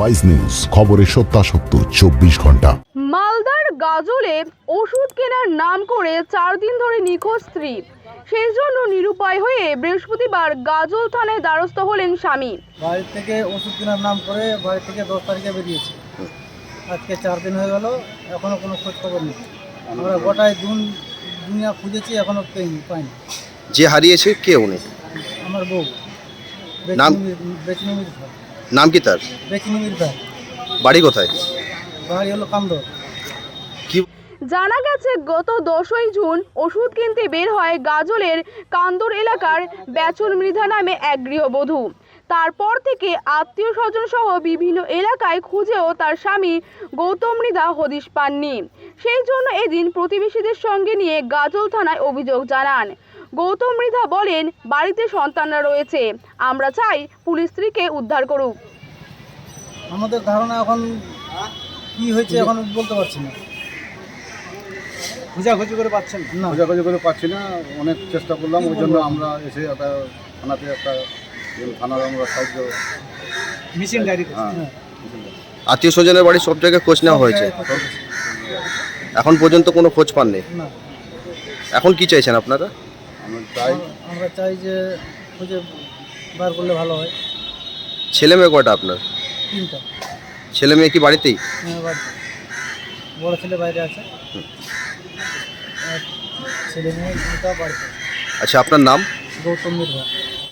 Wise news খবরের সত্যাসত্য চব্বিশ ঘণ্টা। মালদার গাজলে ওষুধ কেনার নাম করে চার দিন ধরে নিখোঁজ স্ত্রী। সেই জন্য নিরুপায় হয়ে বৃহস্পতিবার গাজল থানায় দ্বারস্থ হলেন স্বামী। বাড়ি থেকে ওষুধ কেনার নাম করে বাড়ি থেকে দশ তারিখে বেরিয়েছে। আজকে চার দিন হয়ে গেল এখনও কোনো খোঁজ খবর নেই। আমরা গোটায় দুন দুনিয়া খুঁজেছি এখনও পেইনি পাইনি। যে হারিয়েছে কে উনি? আমার বউ। নাম? বেচিনি মির্জা। নাম কি তার? বাড়ি কোথায়? বাড়ি হলো কান্দর জানা গেছে গত দশই জুন ওষুধ কিনতে বের হয় গাজলের কান্দর এলাকার ব্যাচল মৃধা নামে এক গৃহবধূ। তারপর থেকে আত্মীয় স্বজন সহ বিভিন্ন এলাকায় খুঁজেও তার স্বামী গৌতম মৃধা হদিশ পাননি। সেই জন্য এদিন প্রতিবেশীদের সঙ্গে নিয়ে গাজল থানায় অভিযোগ জানান। গৌতম মৃধা বলেন বাড়িতে সন্তানরা রয়েছে। আমরা চাই পুলিশ স্ত্রীকে উদ্ধার করুক। আমাদের ধারণা এখন কি হয়েছে এখন বলতে পারছি না। খোঁজাখুঁজি করে পাচ্ছেন না? খোঁজাখুঁজি করে পাচ্ছি না। অনেক চেষ্টা করলাম ওই জন্য আমরা এসে একটা থানাতে একটা থানার আমরা সাহায্য মিসিং ডায়েরি হ্যাঁ আত্মীয় স্বজনের বাড়ি সব জায়গায় খোঁজ নেওয়া হয়েছে? এখন পর্যন্ত কোনো খোঁজ পাননি? এখন কি চাইছেন আপনারা? আমরা চাই আমরা চাই যে খুঁজে বার করলে ভালো হয়। ছেলে মেয়ে কয়টা আপনার? তিনটা। ছেলে মেয়ে কি বাড়িতেই? হ্যাঁ, বাড়িতে। বড় ছেলে বাইরে আছে। আর ছেলে মেয়ে দুটা বাড়িতে আচ্ছা আপনার নাম? গৌতম মির্জা।